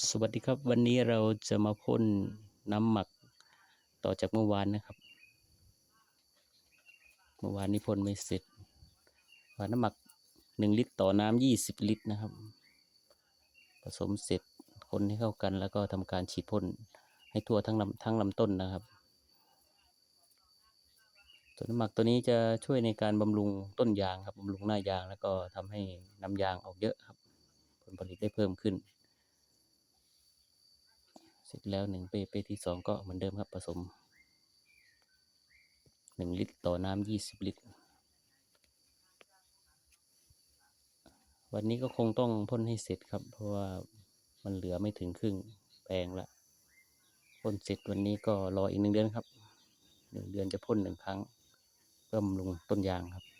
สวัสดีครับวันนี้เราจะมาพ่นน้ำหมักต่อจากเมื่อวานนะครับ เมื่อวานนี้พ่นไม่เสร็จว่าน้ำหมักหนึ่งลิตรต่อน้ำยี่สิบลิตรนะครับ ผสมเสร็จคนให้เข้ากันแล้วก็ทำการฉีดพ่นให้ทั่วทั้งลำทั้งลำต้นนะครับ ตัวน้ำหมักตัวนี้จะช่วยในการบำรุงต้นยางครับบำรุงหน้ายางแล้วก็ทำให้น้ำยางออกเยอะครับ ผลผลิตได้เพิ่มขึ้น สร็จแล้วหนึ่งเป้เปที่สองก็เหมือนเดิมครับผสมหนึ่งลิตรต่อน้ำยี่สิบลิตร วันนี้ก็คงต้องพ่นให้เสร็จครับ เพราะว่ามันเหลือไม่ถึงครึ่งแปลงละพ่นเสร็จวันนี้ก็รออีกหนึ่งเดือนครับหนึ่งเดือนจะพ่นหนึ่งครั้งเพื่อบำรุงต้นยางครับ